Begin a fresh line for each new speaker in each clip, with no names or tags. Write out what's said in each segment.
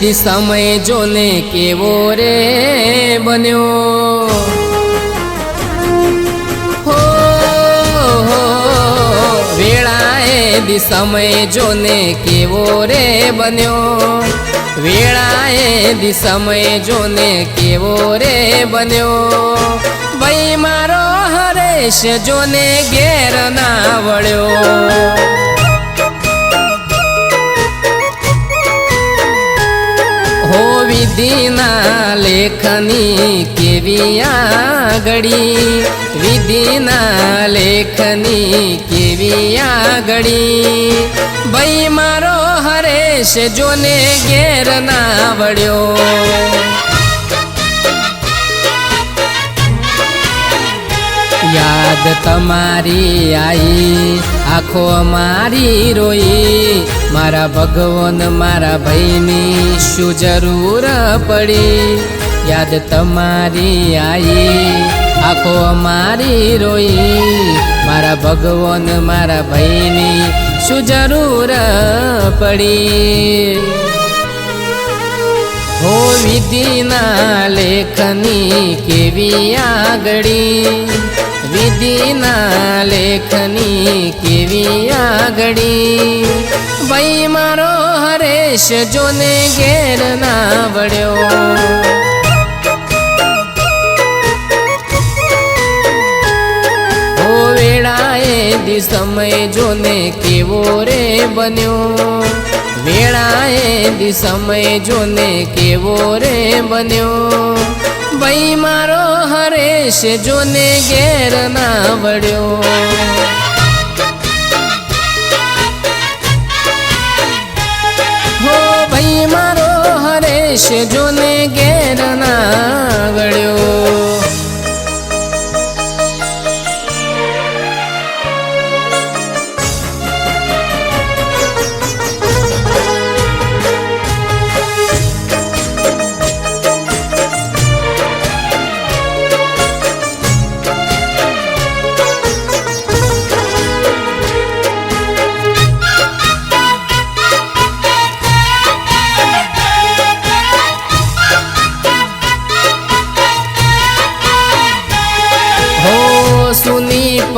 દી સમય જોને કેવો રે બન્યો? હો, વેળાએ દી સમય જોને કેવો રે બન્યો? વેળાએ દી સમય જોને કેવો રે બન્યો? ભાઈ મારો હરેશ જોને ઘેર ના વળ્યો. વિધિના લેખની કેવી આગળી? વિધિના લેખની કેવી આગળી? ભાઈ મારો હરેશ, જોને ઘેર ના વળ્યો. યાદ તમારી આઈ, આખો મારી રોઈ. મારા ભગવાન, મારા ભાઈની શું જરૂર પડી? યાદ તમારી આઈ, આખો મારી રોઈ. મારા ભગવાન, મારા ભાઈની શું જરૂર પડી? હો વિધિના લેખની કેવી આગળી? વિધિના લેખની કેવી આગળી ભાઈ મારો હરેશ જોને ઘેર ના વળ્યો દી સમય જોને કેવો રે બન્યો વેળાએ દી સમય જોને કેવો રે બન્યો ભાઈ મારો હરેશ જોને ઘેર ના વળ્યો. હો ભાઈ મારો હરેશ જોને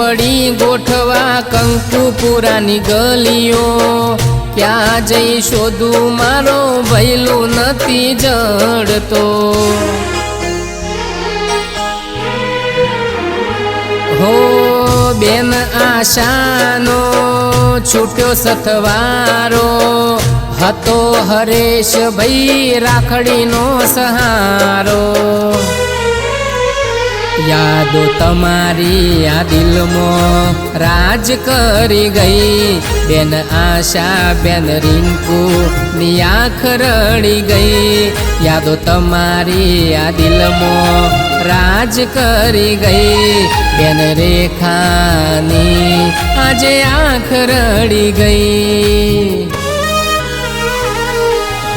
પડી ગોઠવા કંકુપુરાની ગલીઓ. ક્યાં જઈ શોધું મારો ભૈલું નથી જડતો. હો બેન આશાનો, છૂટ્યો સથવારો. હતો હરેશ ભાઈ રાખડીનો સહારો. યાદો તમારી આ દિલમાં રાજ કરી ગઈ. બેન આશા, બેન રિંકુ ની આંખ રડી ગઈ. યાદો તમારી આ દિલમાં રાજ કરી ગઈ. બેન રેખાની આજે આંખ રડી ગઈ.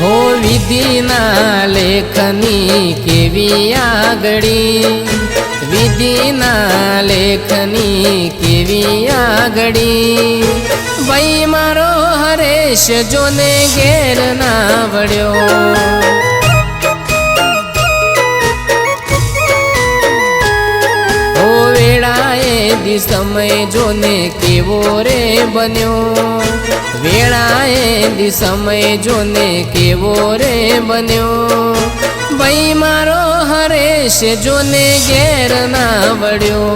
હો વિધિના લેખની કેવી આગળી. વિધિના લેખની કેવી આગળી? ભાઈ મારો હરેશ જોને ઘેર ના વળ્યો. વેળાએ સમય જોને કેવો રે બન્યો? વેળાએ સમય જોને કેવો રે બન્યો? ભાઈ મારો હરેશ જોને ઘેર ના વળ્યો.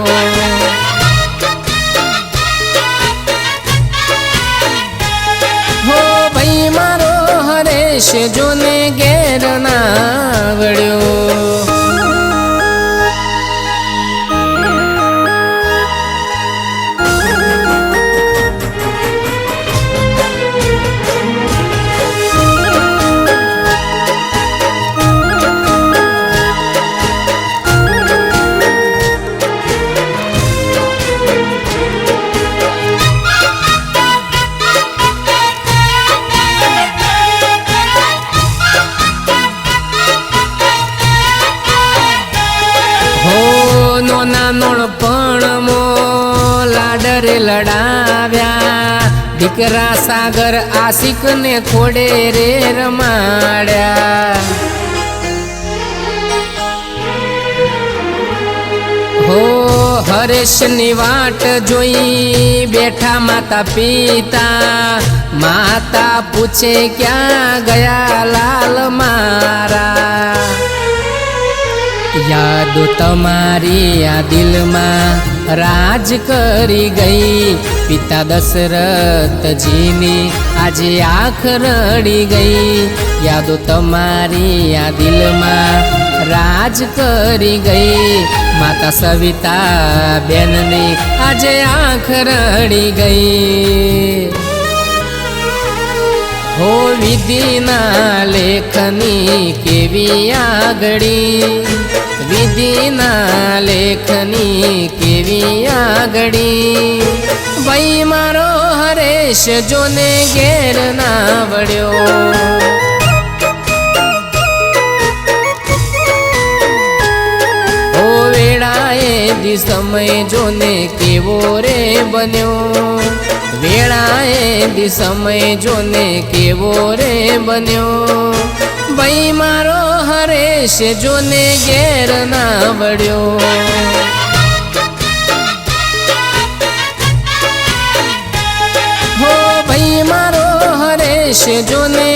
હો ભાઈ મારો હરેશ જોને પણ મો લાડરે લડાવ્યા. દીકરા સાગર આશિકને કોડે રે રમાડ્યા. હો હરેશની વાટ જોઈ બેઠા માતા પિતા. માતા પૂછે ક્યાં ગયા યાદો તમારી આ દિલમાં રાજ કરી ગઈ. પિતા દશરથજીની આજે આંખ રડી ગઈ. યાદો તમારી આ દિલમાં રાજ કરી ગઈ. માતા સવિતા બેનની આજે આંખ રડી ગઈ. હો વિધિના લેખની કેવી આગળી? વિધિના લેખની કેવી આગળી? ભાઈ મારો હરેશ જોને ઘેર ના વળ્યો. સમય જોને કેવો રે બન્યો? વેળાએ દી સમય જોને કેવો રે બન્યો? ભાઈ મારો હરેશ જોને ઘેર ના વળ્યો હો ભાઈ મારો હરેશ જોને